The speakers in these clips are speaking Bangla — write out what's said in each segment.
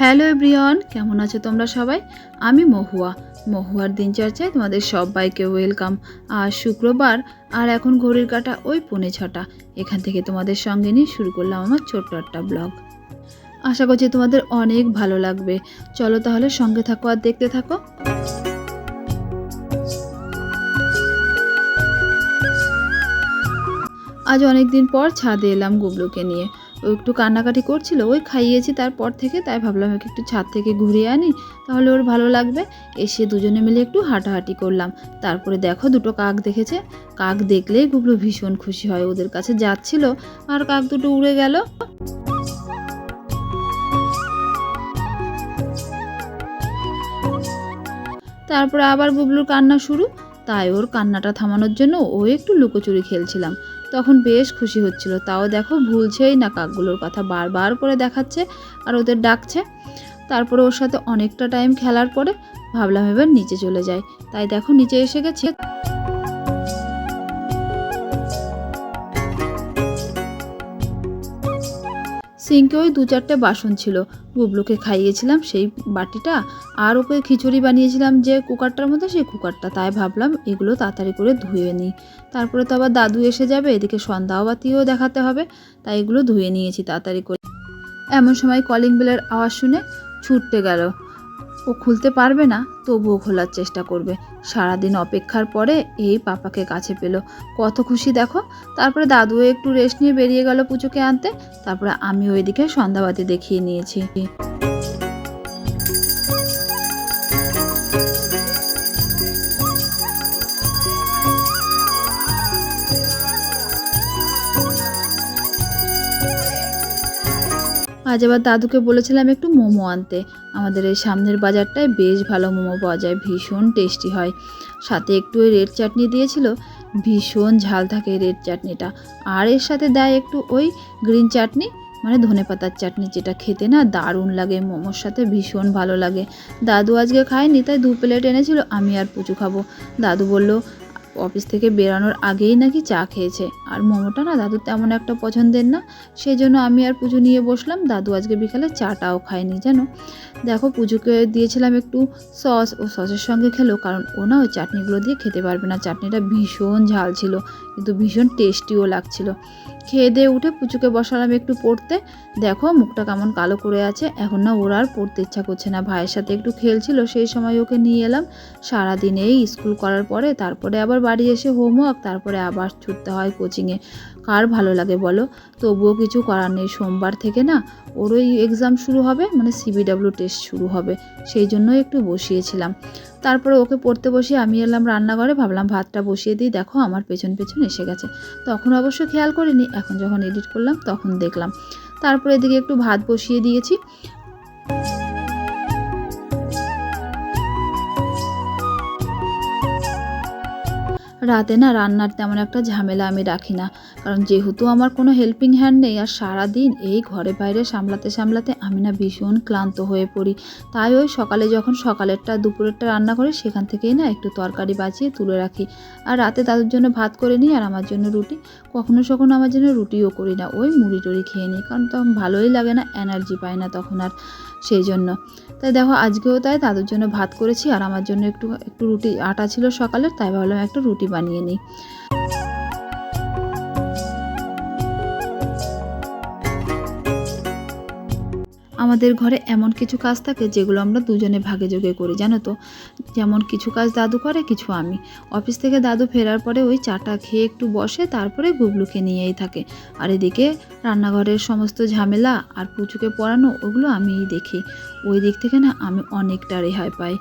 হ্যালো এভরিওয়ান, কেমন আছো তোমরা সবাই? আমি মহুয়া। মহুয়ার দিনচর্চায় তোমাদের সবাইকে ওয়েলকাম। আর শুক্রবার, আর এখন ঘড়ির কাটা ওই পৌনে ছটা। এখান থেকে তোমাদের সঙ্গে নিয়ে শুরু করলাম আমার ছোট্ট একটা ব্লগ। আশা করছি তোমাদের অনেক ভালো লাগবে। চলো তাহলে সঙ্গে থাকো আর দেখতে থাকো। আজ অনেক দিন পর ছাদে এলাম গুবলুকে নিয়ে। ও একটু কান্নাকাটি করছিল, ওই খাইয়েছি তারপর থেকে, তাই ভাবলাম ওকে একটু ছাদ থেকে ঘুরিয়ে আনি, তাহলে ওর ভালো লাগবে। এসে দুজনে মিলে একটু হাঁটাহাঁটি করলাম। তারপরে দেখো দুটো কাক দেখেছে। কাক দেখলেই গুবলু ভীষণ খুশি হয়, ওদের কাছে যাচ্ছিল, আর কাক দুটো উড়ে গেল। তারপরে আবার গুবলুর কান্না শুরু। তাই ওর কান্নাটা থামানোর জন্য ও একটু লুকোচুরি খেলছিলাম। তখন বেশ খুশি হচ্ছিল। তাও দেখো ভুলছেই না কাকগুলোর কথা। বারবার করে দেখাচ্ছে আর ওদের ডাকছে। তারপরে ওর সাথে অনেকটা টাইম খেলার পরে ভাবলাম এবার নিচে চলে যায় তাই দেখো নিচে এসে গেছে। সিঙ্কে ওই দু চারটে বাসন ছিল। বুবলুকে খাইয়েছিলাম সেই বাটিটা আর ওকে খিচুড়ি বানিয়েছিলাম যে কুকারটার মধ্যে, সেই কুকারটা। তাই ভাবলাম এগুলো তাড়াতাড়ি করে ধুয়ে নিই তারপরে তো আবার দাদু এসে যাবে, এদিকে সন্ধ্যাবাতিও দেখাতে হবে, তাই এগুলো ধুয়ে নিয়েছি তাড়াতাড়ি করে। এমন সময় কলিং বেলের আওয়াজ শুনে ছুটতে গেল। ও খুলতে পারবে না, তবুও খোলার চেষ্টা করবে। সারাদিন অপেক্ষার পরে এই পাপাকে কাছে পেল। কত খুশি দেখো। তারপরে দাদুও একটু রেস্ট নিয়ে বেরিয়ে গেল পুজোকে আনতে। তারপরে আমি ওইদিকে সন্ধ্যাবাতি দেখিয়ে নিয়েছি। আজ আবার দাদুকে বলেছিলাম একটু মোমো আনতে। আমাদের এই সামনের বাজারটায় বেশ ভালো মোমো পাওয়া যায়, ভীষণ টেস্টি হয়। সাথে একটু ওই রেড চাটনি দিয়েছিল, ভীষণ ঝাল থাকে রেড চাটনিটা। আর এর সাথে দেয় একটু ওই গ্রিন চাটনি মানে ধনে পাতার চাটনি যেটা খেতে না দারুণ লাগে, মোমোর সাথে ভীষণ ভালো লাগে। দাদু আজকে খায়নি, তাই দু প্লেট এনেছিল, আমি আর পুচু খাব। দাদু বলল অফিস থেকে বেরানোর আগেই নাকি চা খেয়েছে। আর মোমোটা না দাদু তেমন একটা পছন্দের না সেই জন্য আমি আর পুজো নিয়ে বসলাম। দাদু আজকে বিকালে চাটাও খায়নি যেন দেখো, পুজোকে দিয়েছিলাম একটু সস, ও সসের সঙ্গে খেলো, কারণ ও না ওই চাটনিগুলো দিয়ে খেতে পারবে না। চাটনিটা ভীষণ ঝাল ছিল, কিন্তু ভীষণ টেস্টিও লাগছিল। খেয়ে দিয়ে উঠে পুচুকে বসালাম একটু পড়তে। দেখো, মুখটা কেমন কালো করে আছে। এখন না ওরা আর পড়তে ইচ্ছা করছে না। ভাইয়ের সাথে একটু খেলছিল, সেই সময় ওকে নিয়ে এলাম। সারাদিন এই স্কুল করার পরে, তারপরে আবার বাড়ি এসে হোমওয়ার্ক, তারপরে আবার ছুটতে হয় কোচিংয়ে। কার ভালো লাগে বলো? তবুও কিছু করার নেই। সোমবার থেকে না ওর ওই এক্সাম শুরু হবে মানে সিবিডাব্লিউ টেস্ট শুরু হবে। সেই জন্যই একটু বসিয়েছিলাম। তারপরে ওকে পড়তে বসিয়ে আমি এলাম রান্নাঘরে, ভাবলাম ভাতটা বসিয়ে দিই। দেখো আমার পেছন পেছন এসে গেছে। তখন অবশ্য খেয়াল করিনি, এখন যখন এডিট করলাম তখন দেখলাম। তারপরে এদিকে একটু ভাত বসিয়ে দিয়েছি। রাতে না রান্নার তেমন একটা ঝামেলা আমি রাখি না। কারণ যেহেতু আমার কোনো হেল্পিং হ্যান্ড নেই আর সারা দিন এই ঘরে বাইরে সামলাতে সামলাতে আমি না ভীষণ ক্লান্ত হয়ে পড়ি। তাই ওই সকালে যখন সকালেরটা, দুপুরেরটা রান্না করি, সেখান থেকেই না একটু তরকারি বাঁচিয়ে তুলে রাখি। আর রাতে তাদের জন্য ভাত করে নিই আর আমার জন্য রুটি। কখনো কখনো আমার জন্য রুটিও করি না, ওই মুড়ি টুড়ি খেয়ে নিই। কারণ তখন ভালোই লাগে না এনার্জি পাই না তখন আর। সেই জন্য। তাই দেখো, আজকেও তাই, তাদের জন্য ভাত করেছি, আর আমার জন্য একটু একটু রুটি, আটা ছিল সকালের, তাই ভাবলাম একটু রুটি বানিয়ে নিই। আমাদের ঘরে এমন কিছু কাজ থাকে যেগুলো আমরা দুজনে ভাগে যোগে করি, জানো তো? যেমন কিছু কাজ দাদু করে, কিছু আমি। অফিস থেকে দাদু ফেরার পরে ওই চাটা খেয়ে একটু বসে, তারপরে গুবলুকে নিয়েই থাকে। আর এদিকে রান্নাঘরের সমস্ত ঝামেলা আর পুচুকে পড়ানো, ওগুলো আমিই দেখি। ওই দিক থেকে না আমি অনেকটা রেহাই পাই।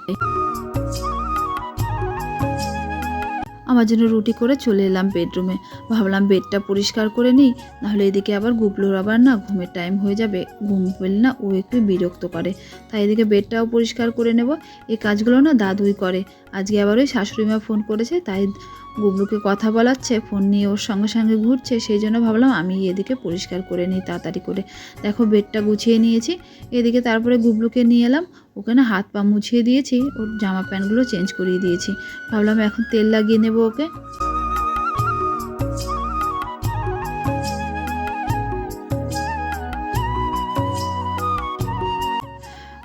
আমার জন্য রুটি করে চলে এলাম বেডরুমে। ভাবলাম বেডটা পরিষ্কার করে নিই, নাহলে এদিকে আবার গুপলোর আবার না ঘুমের টাইম হয়ে যাবে। ঘুম পেলে না ও একটু বিরক্ত করে। তাই এদিকে বেডটাও পরিষ্কার করে নেব। এই কাজগুলো না দাদুই করে। আজকে আবার ওই শাশুড়িমা ফোন করেছে, তাই গুবলুকে কথা বলাচ্ছে, ফোন নিয়ে ওর সঙ্গে সঙ্গে ঘুরছে, সেই জন্য ভাবলাম আমি এদিকে পরিষ্কার করে নিই তাড়াতাড়ি করে। দেখো, বেডটা গুছিয়ে নিয়েছি, এদিকে তারপরে গুবলুকে নিয়ে এলাম, ওকে না হাত পা মুছিয়ে দিয়েছি, ওর জামা প্যান্টগুলো চেঞ্জ করিয়ে দিয়েছি। ভাবলাম এখন তেল লাগিয়ে নেব ওকে।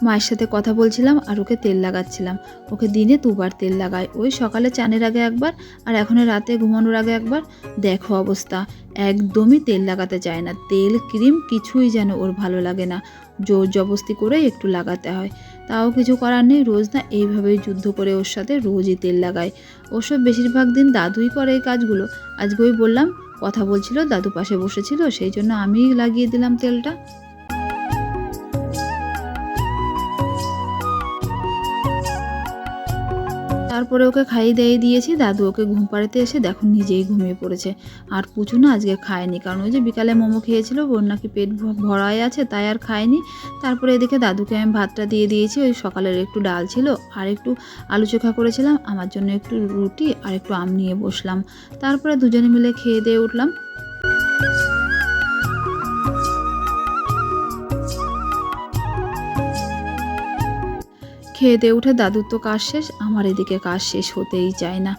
মায়ের সাথে কথা বলছিলাম আর ওকে তেল লাগাচ্ছিলাম। ওকে দিনে দুবার তেল লাগাই। ওই সকালে চানের আগে একবার আর এখন রাতে ঘুমানোর আগে একবার। দেখো অবস্থা, একদমই তেল লাগাতে চায় না। তেল, ক্রিম কিছুই যেন ওর ভালো লাগে না। জোর জবস্তি করেই একটু লাগাতে হয়। তাও কিছু করার নেই, রোজ না এইভাবেই যুদ্ধ করে ওর সাথে রোজই তেল লাগায় ওসব বেশিরভাগ দিন দাদুই করে এই কাজগুলো। আজকে ওই বললাম, কথা বলছিল, দাদু পাশে বসেছিল, সেই জন্য আমিই লাগিয়ে দিলাম তেলটা। তারপরে ওকে খাইয়ে দিয়ে দিয়েছি। দাদু ওকে ঘুম পাড়াতে এসে দেখো নিজেই ঘুমিয়ে পড়েছে। আর পুচু না আজকে খায়নি, কারণ ওই যে বিকালে মোমো খেয়েছিল ওর নাকি পেট ভরাই আছে, তাই আর খায়নি। তারপরে এদিকে দাদুকে আমি ভাতটা দিয়ে দিয়েছি, ওই সকালের একটু ডাল ছিল, আর একটু আলু চোখা করেছিলাম, আমার জন্য একটু রুটি, আর একটু আম নিয়ে বসলাম। তারপরে দুজনে মিলে খেয়ে দিয়ে উঠলাম। খেয়ে দিয়ে উঠে দাদুর তো কাজ শেষ? আমার এদিকে কাজ শেষ হতেই চায় না।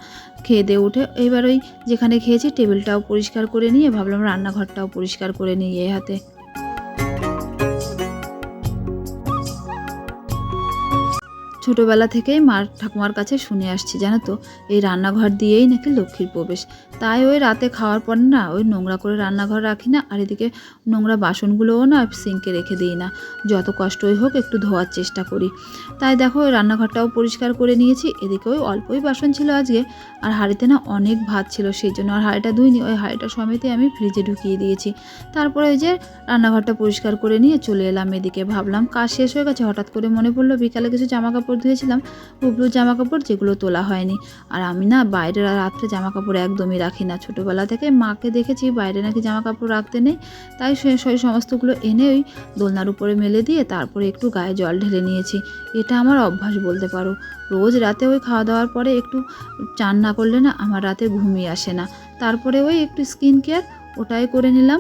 খেয়ে দিয়ে উঠে, এবার ওই যেখানে খেয়েছি, টেবিলটাও পরিষ্কার করে নিয়ে, ভাবলাম রান্নাঘরটাও পরিষ্কার করে নিয়ে এ হাতে। ছোটবেলা থেকেই মার ঠাকুমার কাছে শুনে আসছি, জানো তো? এই রান্নাঘর দিয়েই নাকি লক্ষ্মীর প্রবেশ। তাই ওই রাতে খাওয়ার পর না, ওই নোংরা করে রান্নাঘর রাখি না, আর এদিকে নোংরা বাসনগুলোও না সিঙ্কে রেখে দিই না। যত কষ্টই হোক একটু ধোয়ার চেষ্টা করি। তাই দেখো, ওই রান্নাঘরটাও পরিষ্কার করে নিয়েছি, এদিকে ওই অল্পই বাসন ছিল আজকে, আর হাঁড়িতে না অনেক ভাত ছিল সেই জন্য আর হাঁড়িটা ধুইনি, ওই হাঁড়িটা সমেতে আমি ফ্রিজে ঢুকিয়ে দিয়েছি। তারপরে ওই যে রান্নাঘরটা পরিষ্কার করে নিয়ে চলে এলাম এদিকে। ভাবলাম, কাজ শেষ হয়ে গেছে, হঠাৎ করে মনে পড়ল বিকালে কিছু জামা কাপড় ধুয়েছিলাম বুবলুর জামা কাপড় যেগুলো তোলা হয়নি। আর আমি না বাইরে রাত্রে জামা কাপড় একদমই রাখি না। ছোটোবেলা থেকে মাকে দেখেছি বাইরে নাকি জামা কাপড় রাখতে নেই, তাই সেই সমস্তগুলো এনে ওই দোলনার উপরে মেলে দিয়ে তারপরে একটু গায়ে জল ঢেলে নিয়েছি। এটা আমার অভ্যাস বলতে পারো। রোজ রাতে ওই খাওয়া দাওয়ার পরে একটু চান না করলে না আমার রাতে ঘুমিয়ে আসে না। তারপরে ওই একটু স্কিন কেয়ার ওটাই করে নিলাম।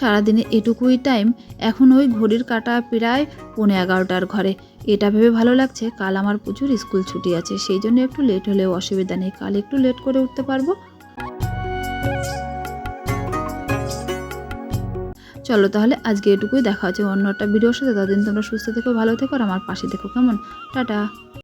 সারাদিনে এটুকুই টাইম এখন ওই ঘড়ির কাটা প্রায় পৌনে এগারোটার ঘরে। এটা ভেবে ভালো লাগছে, কাল আমার প্রচুর স্কুল ছুটি আছে, সেই জন্য একটু লেট হলেও অসুবিধা নেই। কাল একটু লেট করে উঠতে পারব। চলো তাহলে আজকে এটুকুই, দেখা হচ্ছে অন্য একটা ভিডিওর সাথে। ততদিন তোমরা সুস্থ থেকো, ভালো থেকো, আর আমার পাশে থেকো। কেমন? টাটা।